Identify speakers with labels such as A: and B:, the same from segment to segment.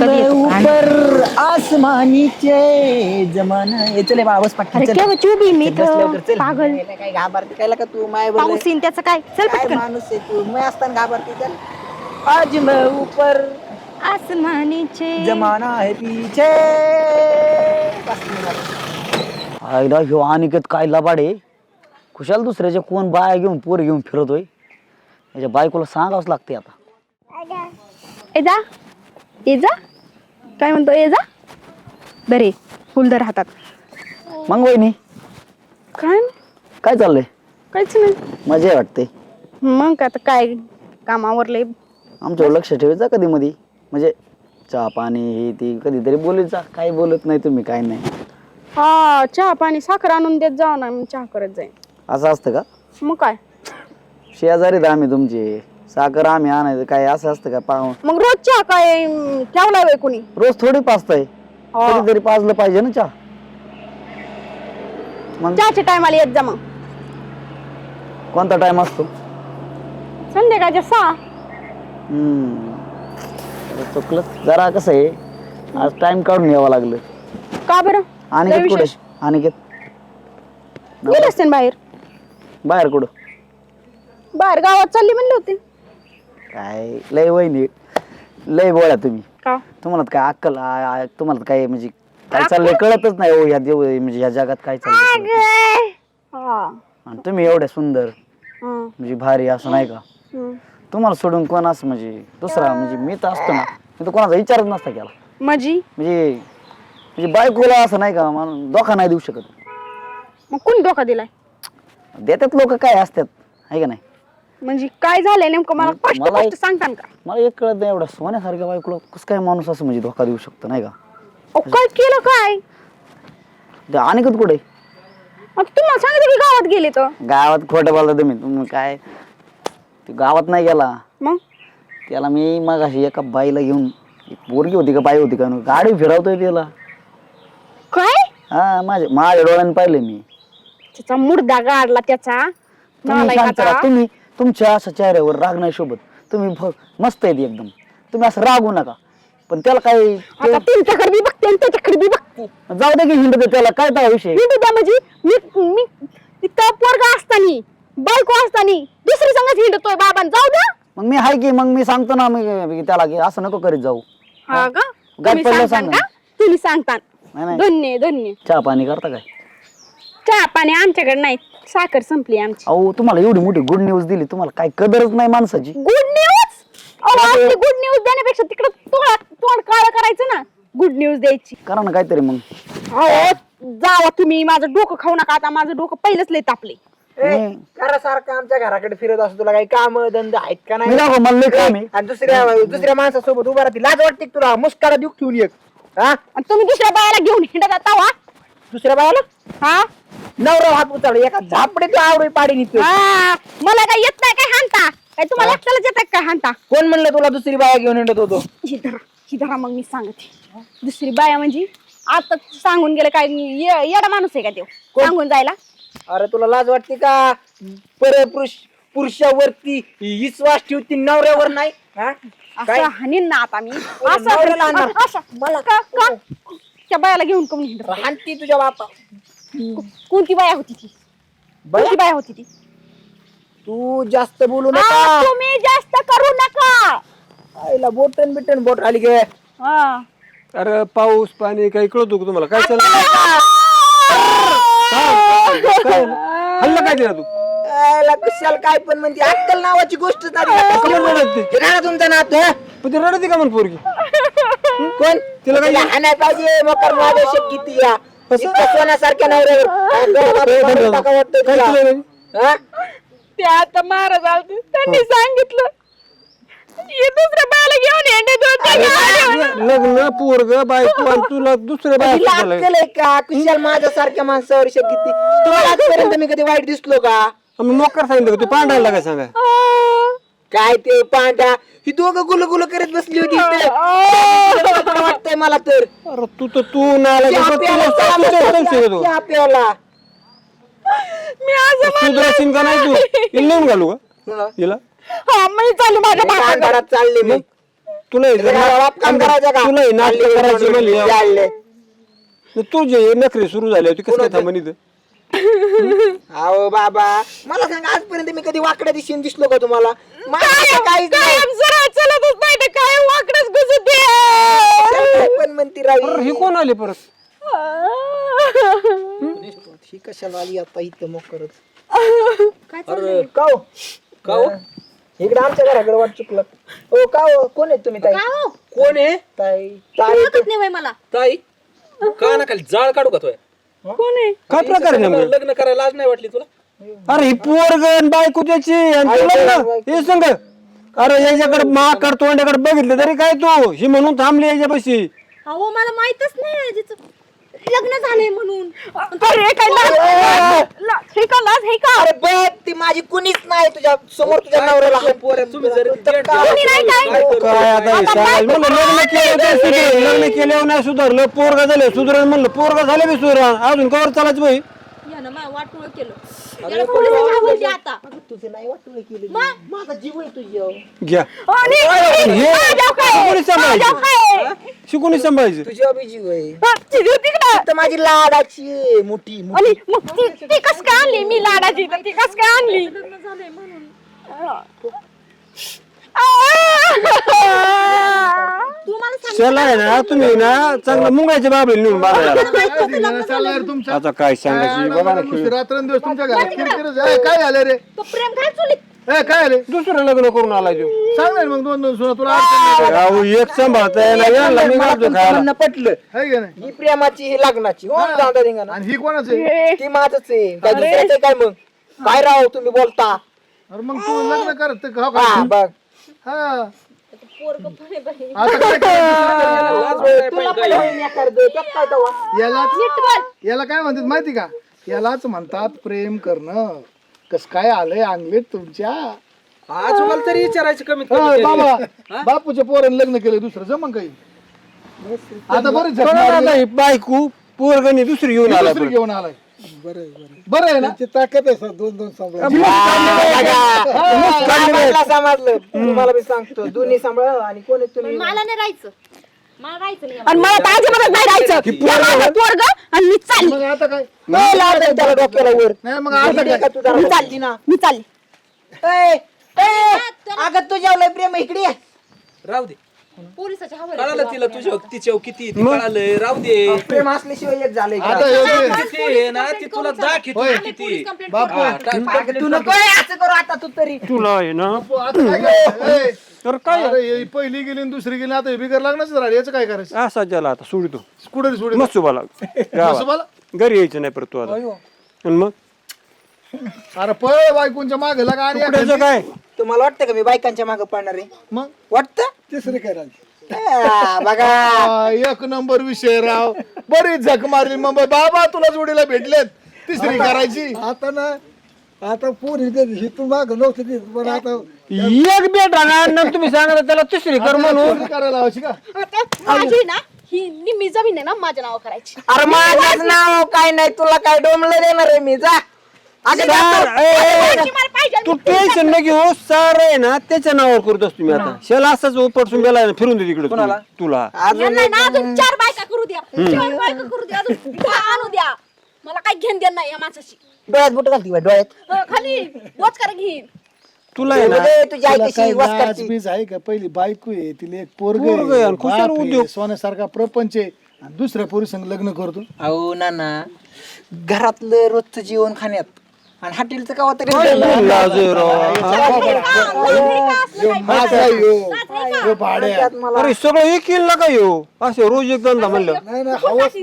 A: ऊपर आसमानीचे जमाना. हे चले पटकन.
B: केव्हा चुबी मी
A: चल.
B: पागल.
A: काय घाबरते काय का तू? माय बोल
B: पाऊस येईन त्याचं काय? चल
A: काय
B: पटकन.
A: माणूस आहे तू? मैं असताना घाबरते चल. आज मैं ऊपर
B: आसमानीचे.
A: जमाना है पीछे. बस.
C: आईला ह्यो अनिकेत काय लबाडे खुशाल दुसऱ्याच्या कोण बाया घेऊन पोर घेऊन फिरतोय? याच्या बायकोला सांगावंच लागते आता.
B: ए जा. ये जा. काय म्हणतो ये जा. बरे फुलदर हातात.
C: मग वहिनी
B: काय?
C: काय चाललंय?
B: काहीच नाही.
C: मजा आहे वाटते
B: मग आता काय कामावरले
C: आमच्यावर लक्ष ठेवायचा कधी मधी. म्हणजे चहा पाणी हे ती कधीतरी बोलायचा काही बोलत नाही तुम्ही काय नाही.
B: हा चहा पाणी साखर आणून देत जाऊ ना मी चहा करत जाईन.
C: असं असतं का?
B: मग काय?
C: शेजारीत आम्ही तुमचे. साखर आम्ही आणायचं काय असं असतं का? पाव
B: मग रोज चहा काय अं, ठेवलाय बाई कोणी?
C: रोज थोडी पाचताय
B: हा.
C: कधीतरी पाजलं पाहिजे ना चहा. मग
B: चहाच्या टायमाला येत जा मग.
C: कोणता टाइम असतो?
B: संध्याकाळच्या सहा.
C: हम्म. जरा चुकलं. जरा कसं आहे आज टाइम काढून यावं लागलं.
B: का बरं?
C: आणि कुठे?
B: विशेष?
C: अनिकेत?
B: गेले असते ना बाहेर.
C: बाहेर कुठं?
B: बाहेर गावात चालली म्हणले होते.
C: काय? लय वहिनी लय बोळा तुम्ही.
B: का?
C: तुम्हाला काय अक्कल आ- आ- तुम्हाला काय म्हणजे काय चाललंय कळतच नाही हो ह्या देव म्हणजे ह्या जगात काय चाललंय
B: हा.
C: आणि तुम्ही एवढ्या सुंदर
B: हं,
C: म्हणजे भारी असं नाही का?
B: हं.
C: तुम्हाला सोडून कोण असं म्हणजे दुसरा म्हणजे मी तर असतो ना मी तर कोणाचा विचारच नसता केला.
B: माझी
C: म्हणजे म्हणजे बायकोला असं नाही का धोका नाही देऊ शकत.
B: मग कोणी धोका दिलाय?
C: देतात लोक काय असतात आहे का नाही?
B: म्हणजे काय झालंय नेमकं मला स्पष्ट
C: मला
B: स्पष्ट सांगतान का?
C: मला एक कळत नाही एवढा. सोन्यासारख्या बायकोला कसं काय माणूस असं म्हणजे धोका देऊ शकतो नाही का?
B: अहो, काय केलं काय?
C: ते अनिकेत कुठे?
B: तुम्हाला सांगितलं की गावात गेले तर.
C: गावात खोटं बोलता तुम्ही. तुम्ही काय? ते गावात नाही गेला.
B: मग?
C: त्याला मी मग अशी एका बाईला घेऊन एक पोरगी होती का बाई होती का गाडी फिरवतोय त्याला.
B: काय?
C: हा माझ्या माझ्या डोळ्याने पाहिले मी.
B: त्याचा मुर्दा गाडला त्याचा.
C: तुम्ही शांत
B: नालायकाचा.
C: राहा. तुम्ही तुमच्या असं चेहऱ्यावर राग नाही शोभत. तुम्ही भ- मस्त आहेत एकदम. तुम्ही असं रागू नका. पण त्याला काय
B: आता तुमच्याकडे बी बघते आणि त्याच्याकडे बी बघते.
C: ते- जाऊ दे की हिंडत त्याला काय त्या विषय?
B: मी तुझ्या म्हणजे. मी पोरगा असतानी बायको असतानी दुसरी संगत हिंडतोय बाबान. जाऊ द्या.
C: मग मी हाय की मग मी सांगतो ना मी त्याला की असं नको करीत जाऊ.
B: हा का तुम्ही
C: पडलं
B: सांगतान
C: सांगा.
B: का? तुम्ही
C: नाही नाही.
B: धन्य धन्य
C: चहा पाणी करता काय?
B: चहा पाणी आमच्याकडे नाही साखर संपली आमची.
C: अहो तुम्हाला एवढी मोठी गुड न्यूज दिली तुम्हाला काय कदरच नाही माणसाची.
B: गुड न्यूज आपली गुड न्यूज देण्यापेक्षा तिकडे तोंड तोंड काळ करायचं ना. गुड न्यूज द्यायची.
C: करा ना काहीतरी मग.
B: अहो जावा तुम्ही माझं डोकं खाऊ नका आता माझं डोकं पहिलंच लय तापले
A: ए,
C: मी-
A: घरासारखं आमच्या घराकडे फिरत असतो तुला काही काम धंदा आहेत का
C: मी
A: नाही
C: दाखव मला लय काम आहे.
A: आणि दुसऱ्या दुसऱ्या माणसासोबत उभा राहते लाज वाटते का तुला? मुस्कारा देऊ ठेवून एक? हा?
B: आणि तुम्ही दुसऱ्या बायाला घेऊन हिंडत आता वा.
A: दुसऱ्या बायाला?
B: हा?
A: नवरा हात उचल एका झापडे तू आवडे पाडी निघतो
B: हा, मला काय येत नाही काय हानता काय तुम्हाला एकट्यालाच येत काय हानता
A: कोण म्हणलं तुला दुसरी बाया घेऊन येत होतो?
B: ही धरा ही धरा मग मी सांगते. दुसरी बाया म्हणजे आता सांगून गेलं काय ये- येडा माणूस आहे का देव
A: कोण?
B: सांगून जायला?
A: अरे तुला लाज वाटते का? पर पुरुष पुरुषावरती विश्वास ठेवती नवऱ्यावर नाही? हा? काय?
B: असं हाणीन ना आता मी. असं मला का का? त्या बायाला घेऊन कमी
A: हाणती तुझ्या बापा
B: कोणती बाया होती ती? कोणती बाया होती ती?
A: तू जास्त बोलू नका.
B: तुम्ही जास्त करू नका.
A: आईला बोटन बिटन बोट आली गे.
B: हा.
D: अरे पाऊस पाणी काही कळतो का तुम्हाला? काय चाललं काय हल्ला काय दिला तू?
A: आईला कुशाल काय पण म्हणजे अक्कल नावाची गोष्ट
D: कमल रडत ती.
A: तुमचा नात हं?
D: पण ती रडते का म्हणून पोरगी?
A: कोण?
D: तिला काय-
A: हाणाय पाहिजे मकर महादेव किती या. सोन्यासारख्या नवऱ्यावर. टाका तुला?
D: रे?
A: हं?
B: ते आता महाराज आलते त्यांनी सांगितलं हे दुसऱ्या बायाला घेऊन
D: लग्न पोरग बायको आणि तुला दुसऱ्या
A: हिला
D: बायको
A: अक्कल आहे का? कुशाल माझ्यासारख्या माणसावर किती तुम्हाला आजपर्यंत मी कधी वाईट दिसलो का?
D: मग नोकर सांगितलं का? तू पांढरायला काय सांगा
A: काय ते पांढा ही दोघं गुल गुल करत बसली होती इथं. वाटतंय मला तर.
D: अरे तू तर तू नाला
A: चहा प्यायला चला म्हणतो, चहा प्यायला
B: मी असं
D: सुधराशील का नाही तू? हिला नेऊन घालू का? हिला?
B: हा मी चालू माझ्या
A: मी
B: मागं.
A: अंधारात चालले मी.
D: तुला हे जर
A: काम करायचं का?
D: तुला हे नाटक
A: हल्ली
D: करायची म्हणली
A: चालले.
D: तुझे हे नखरे सुरू झाले होते कसं काय थांबण इथं
A: अहो बाबा मला सांग आजपर्यंत मी कधी वाकड्या दिशेने दिसलो का तुम्हाला? मला असं काहीच नाही.
B: कायम सरळ चलतच नाही ते काय वाकडच घुसत
A: काय पण म्हणती
D: अरे हे कोण आले परत?
A: ही कशाला आली आता इथं मग करत? अरे का हो? का हो? इकडे आमच्या घराकडे वाट चुकलं. हो का हो? कोण आहेत तुम्ही ताई?
E: कोण आहे?
A: ताई ताई
B: मला.
E: ताई का ना खाली जाळ काढू का तो
B: कोण आहे?
D: काय प्रकार आहे नेमकं?
E: लग्न करायला लाज नाही वाटली तुला?
D: अरे ही पोरगण बायको त्याची आणि
A: आई
D: तुला
A: बाई,
D: ना हे सांग. अरे याच्याकडे माकड तोंडाकडे बघितलं तरी काय तू? ही म्हणून थांबली याच्यापाशी.
F: अहो मला माहितच नाही लग्न झालंय म्हणून.
B: अरे काय लाज ला- हे का लाज हे का?
A: अरे बघ ती माझी कुणीच नाही तुझ्या समोर तुझ्या नवऱ्याला. हात
E: पोऱ्या तुम्ही जर
B: कोणी नाही काय?
D: काय आता हे सांगायचं म्हणलं लग्न केलं तर सुधरेल लग्न केल्यावर नाही सुधारलं पोरगा झालं सुधरण म्हणलं पोरगा झालं बी सुधरण अजून कवर चालायचं बाई?
F: यानं मा वाटोळ केलं. याला आता.
A: तुझे नाही वाटलं केलं माझा जीव आहे तुझ्या
D: घ्या.
B: आणि
D: हे
B: काय?
D: सांभाळायचं?
B: काय?
D: शिकून सांभाळायचं?
A: तुझ्या बी जीव आहे.
B: हा, ती होती का?
A: तर माझी लाडाची आहे, मोठी मोठी.
B: आणि मग ती ती कस काय आणली? मी लाडाची तर ती कस काय आणली?
F: लग्न झालंय म्हणून
B: आ!
F: तू मला सांग
D: चला आहे ना तुम्ही ना चांगलं मुंगायचे बाबळे नेऊन बाजारात
F: माहीत होतं लग्न झालंय.
G: तुमचा.
D: आता काय सांगायची? बघा ना खेळ.
G: रात्रंदिवस तुमच्या घरात किरकिरच आहे. काय? झालं रे?
F: तो प्रेम काय चुलीत?
G: ए, काय आले
D: दुसरं लग्न करून आलाय तू.
G: सांग ना मग दोन दोन सुना तुला अडचण नाही.
D: अहो, एक सांभाळता येणार यांना मी
A: मला
D: घालतो
A: तुमचं
D: खायला.
A: म्हणणं पटलं.
G: का नाही?
A: ही प्रेमाची ही लग्नाची हो.
G: आणि ही कोणाच? आहे
A: ती माझच आहे. काय दुसऱ्याचं काय मग? काय राव तुम्ही बोलता?
G: अरे मग तू लग्न करत ते खाऊ
A: हा
G: का?
A: बघ.
G: हा.
F: पोरग पण आहे बाई.
G: आता काय करायचं?
A: तुला पण होईल एखादं, त्यात काय तेव्हा?
G: यालाच याला काय म्हणतात माहिती का? यालाच म्हणतात प्रेम करणं. कस काय आलंय अंगलेत तुमच्या?
E: आज मला तरी विचारायचं कमीत कमी
G: बाबा बापूच्या पोरानं लग्न केलं दुसरं जमन काही? आता बरेच झक मारले.
D: ही बायको पोरगणी दुसरी घेऊन आला
G: दुसरी घेऊन आलाय. बरं आहे ना? ताकद आहे दोन दोन
A: समजलं तुम्हाला मी सांगतो दोन्ही सांभाळ आणि कोण तुम्ही?
F: मला नाही राहायचं. मला राहायचं नाही.
B: आणि मला तर अजिबातच नाही राहायचं. या माझं पोरगं आणि मी चालली.
G: मग आता काय?
A: नाही लावता त्याला डोक्याला वर.
G: नाही मग आता काय?
B: मी चालली. ना मी चालली.
A: ए, ए, अगं तुझ्या लय प्रेम इकडे ये.
E: राहू दे.
F: पोलिसाच्या
E: कळालं तिला तुझ्या तिच्या किती ते कळालंय राहू दे.
A: प्रेम असल्याशिवाय एक झालंय का?
G: आता हे जे-
E: किती आहे ना ती तुला दाखवतो किती
G: बापू
A: अगं, तू नको असं करू आता तू तरी.
D: तुला आहे ना?
G: आता काय करायचं? ए,
D: तर काय?
G: अरे ही पहिली गेली आणि दुसरी गेली आता हे बिगर लागणार राहिले याचं काय करायचं?
D: असा ज्याला आता सोडितो.
G: कुठे सोडी
D: मस्त
G: मसुबाला?
D: घरी यायचं नाही परत तू आता. आणि मग?
G: अरे पळ बायकोंच्या मागे लागा आणि
D: काय
A: तुम्हाला वाटतं का मी बायकांच्या मागे पडणार आहे?
G: मग?
A: वाटतं?
G: तिसरी करायची
A: आ, बघा.
G: आ, एक नंबर विषय राव. बरीच झक मारली मग बाबा तुला जोडीला भेटलेत. तिसरी करायची.
H: आता ना आता पोरी ही तू माग नव्हती देत, पण आता
D: एक बेट राहणार तुम्ही सांगा त्याला तिसरी कर म्हणून.
G: तिसरी करायला हवशी का?
F: आता माझी ना ही निम्मी जमीन आहे ना माझ्या नाव करायची.
A: अरे माझंच नाव काय नाही तुला काय डोमलं देणार आहे मी? जा. अगं,
D: सार, ए, ए,
F: ती मला पाहिजे
D: तू टेन्शन न घेऊ सार आहे ना त्याच्या नावावर करत असतो मी आता. शेला असाच गेला ना, फिरून दे तिकडे तू- तुला.
F: यांना ना अजून चार बायका करू द्या. चार बायका करू द्या अजून दहा आणू द्या. मला काय घेण देण नाही या माणसाची
A: डोळ्यात बुट घालती बाई, डोळ्यात.
F: अं, खाली. वच करा घेईन.
D: तुला आहे ना
A: ए, तुझी आई
G: तुला
A: कशी
G: काय
A: वास
G: लाज
A: करते.
G: बीज आहे का? पहिली बायको आहे तिला एक पोरग
D: पोरगं आहे आणि खुशाल उद्योग.
G: सोन्यासारखा प्रपंच आहे. आणि दुसऱ्या पोरी संग लग्न करतो.
A: अहो नाना घरातलं रोजचं जेवण खाण्यात आणि हॉटेलचं कावा तरी
D: अरे सगळं एक येईल ना काय हो असं रोज एक धंदा म्हणलं.
H: नाही ना हवस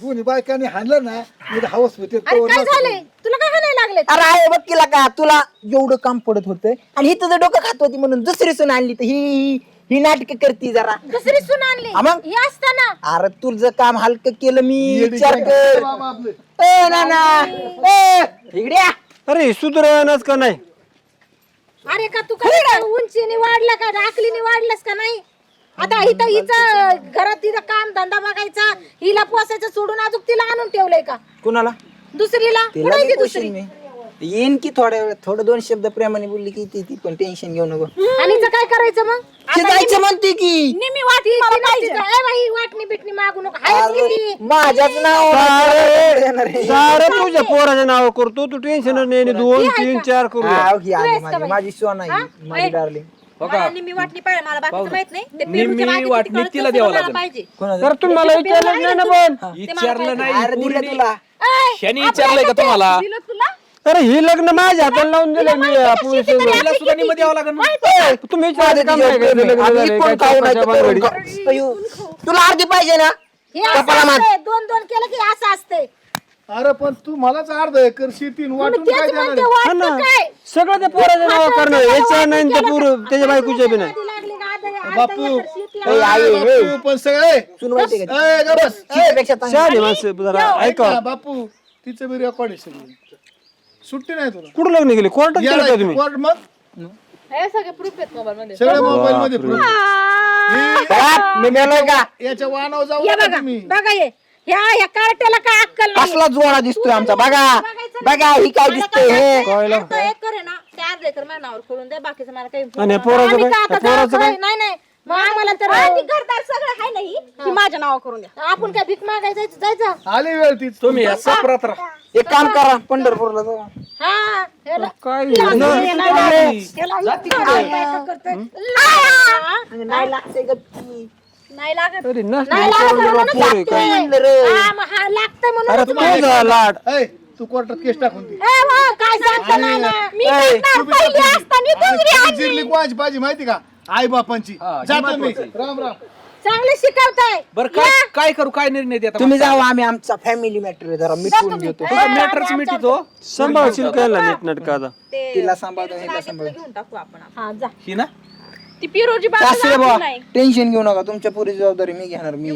H: दोन्ही बायकांनी हाणलं ना म्हणजे हवस होते
F: अरे काय झालंय? तुला काय हाणायला लागले?
A: अरे आहे बघ केला का तुला एवढं काम पडत होतं. आणि ही तुझं डोकं खात होती म्हणून दुसरी सून आणली तर ही. ही- नाटक करती जरा.
F: दुसरी सून आणली.
A: हा मग?
F: ही असताना.
A: अरे तुझं काम हलकं केलं मी विचार कर.
G: बाबा आपले.
A: ए नाना ए इकडे या.
D: अरे सुधरणच का नाही?
F: अरे का तू काय उंचीने वाढला का आकलीने वाढलास का नाही? आता इथं हिचं घरात तिथं काम धंदा बघायचा हिला पोसायचं सोडून अजून तिला आणून ठेवलंय का?
A: कुणाला?
F: दुसरीला? कुठे ती दुसरी?
A: मी. येईन की थोड्या वेळ थोडं दोन शब्द प्रेमाने बोलली की ती ती पण टेन्शन घेऊ नको.
F: आणि हिचं काय करायचं मग?
A: ती जायचं म्हणते की.
F: निम्मी वाटणी मला पाहिजे. ए बाई वाटणी बिटणी मागू नको. आहेच किती?
A: माझ्याच नाव आहे.
D: सारं तुझ्या पोराच्या नाव करतो. तू टेन्शन नाही आणि दोन तीन चार करू
A: ही आली माझी. माझी सोना आहे माझी डार्लिंग
E: हो का?
F: मला निम्मी वाटणी पाहिजे. मला बाकीचं माहीत नाही. ते
E: निम्मी
F: किती
E: वाटणी तिला द्यावं
F: मला
E: लागेल.
F: पाहिजे.
D: तर तुम्ही मला विचारलं नाही ना पण.
E: विचारलं नाही
A: अरे दिलं.
E: पोरीने.
A: तुला
E: शनी विचारलंय का तुम्हाला?
F: दिलं तुला?
D: अरे ही लग्न माझ्या हाताला लावून दिले मी आपण
E: तिला सुद्धा निम द्यावं लागेल ना.
D: तुम्ही काम नाही लग्न झालंय, काय भानगडीत.
A: तुला अर्धी पाहिजे ना?
F: हे असं दोन दोन केलं की असं असते
G: अरे पण तू मलाच अर्ध एकर शेतीन वाटून काय
F: तेच
G: देणार
F: म्हणते
G: आहे?
D: हा ना.
F: वाटतं काय?
D: सगळं ते पोराच्या नाव करणं याच्या नाही त्या पोर त्याच्या बायकोच्या बी नाही
F: ती लागली का? आता- आता
G: बापू.
F: एकर शेती
A: ए, आई, ए,
G: बापू, पण सगळे
A: सुन माहिती का?
G: ए, ग बस. ए,
A: तिच्यापेक्षा चांगली.
D: शहाणे माणसं जरा ऐका.
G: बापू तिचं बी रेकॉर्ड आहे. सगळी सुट्टी नाही तुला.
D: कुठं लग्न गेले कोर्टात
G: या
D: केलं का
G: नाही,
D: तुम्ही.
G: कोर्ट मग?
B: हे सगळे प्रूफ आहेत मोबाईल मध्ये.
G: सगळे मोबाईल मध्ये proof.
A: बाप, मी मेलोय का?
G: याच्या वाहनावर जाऊ
F: या
G: नका
F: बघा
G: तुम्ही.
F: बघा ये. ह्या ह्या कार्ट्याला काय अक्कल नाही.
A: कसला जोडा दिसतोय आमचा? बघा बघा ही काय दिसतंय हे.
F: आता एक करे ना ते अर्ध एकर माझ्या नावावर करून द्या बाकीचं मला काही
D: आणि या पोराचं
F: आम्ही
D: काय?
F: काय आता
D: या पोराचं
F: काय- नाही नाही. मग आम्हाला तर घरदार माझ्या नावावर करून द्या. आपण काय भीक मागायचं जायचं?
G: आली वेळ तीच
E: तुम्ही या सापरात राहा.
A: एक काम करा पंढरपूरला जाऊ
F: हा ह्याला-
D: काय?
F: ह्याला- ह्याला- ह्याला- करतोय. आ,
A: नाही लागते गप्पी.
F: नाही लागत.
D: अरे नसतं
F: नाही लागत
D: पोरं
F: म्हणूनच
D: पोरं
F: लागते.
D: काय
F: हा, मग हा लागतंय
D: लाड.
G: तू कोर्टात केस टाकून दे.
F: ए, वा, काय सांगता नाही ना. मी टाकणार पहिली असताना दुसरी
G: तुझी
F: आणली.
G: जिरली कोणाची पाहिजे माहिती का? आई बापांची.
E: हा, हे
G: जातो मी
E: महत्वाचं
G: राम राम.
F: चांगलं शिकवताय.
E: बरं काय काय करू? काय निर्णय देता?
A: तुम्ही जाऊ आम्ही आमचा फॅमिली मॅटर जरा मिटवून घेतो.
E: तुझा मॅटरच मिटितो
D: सांभाळशील काय नीट नाटक आता?
A: तिला सांभाळतो हिला सांभाळतो?
F: घेऊन टाकू आपण हा जा.
E: ही ना?
B: ती पिरोजी
A: सासरे
B: बाबा
A: बा टेन्शन घेऊ नका तुमच्या पुरी जबाबदारी मी घेणार मी.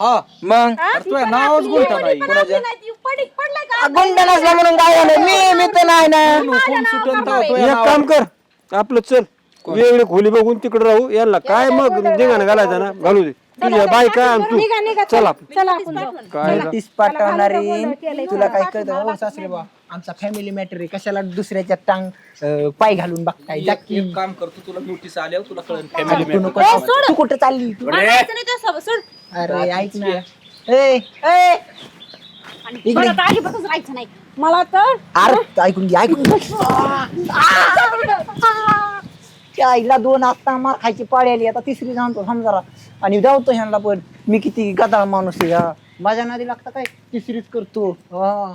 E: हा.
A: मग?
E: अरे तुझ्या नावच गुंता नाही
A: गुंड नसला म्हणून काय झालं मी मी तर नाही ना.
E: कोण सुटन
D: एक. काम कर आपलं चल. वेगळी खोली बघून तिकडे राहू यांना काय मग धिंगाणा घालायचा ना? घालू दे. तुझ्या बायका आणि तू. चल. आपण
F: चला आपण जाऊ.
D: काय
A: पाठवणारी तुला काय कळतं? हो सासरे बा आमचा फॅमिली मॅटर आहे. कशाला दुसऱ्याच्या टांग अं, पाय घालून बघताय? जा की.
E: एक काम करतो तुला नोटीस आल्यावर तुला कळेल फॅमिली
A: तू नको तू कुठं चालली? तू
F: नाही सोड.
A: अरे ऐक ना. ए ए.
F: आणि परत अजिबातच राहायचं नाही. मला तर
A: अरे ऐकून घे ऐकून घे. त्या आईला दोन आत्ता मार खायची पाळी आली आता तिसरी जाणतो समजा आणि जाऊतो ह्यांना पण. मी किती गदाळ माणूस आहे हा. माझ्या नदी लागता काय? तिसरीच करतो. हा.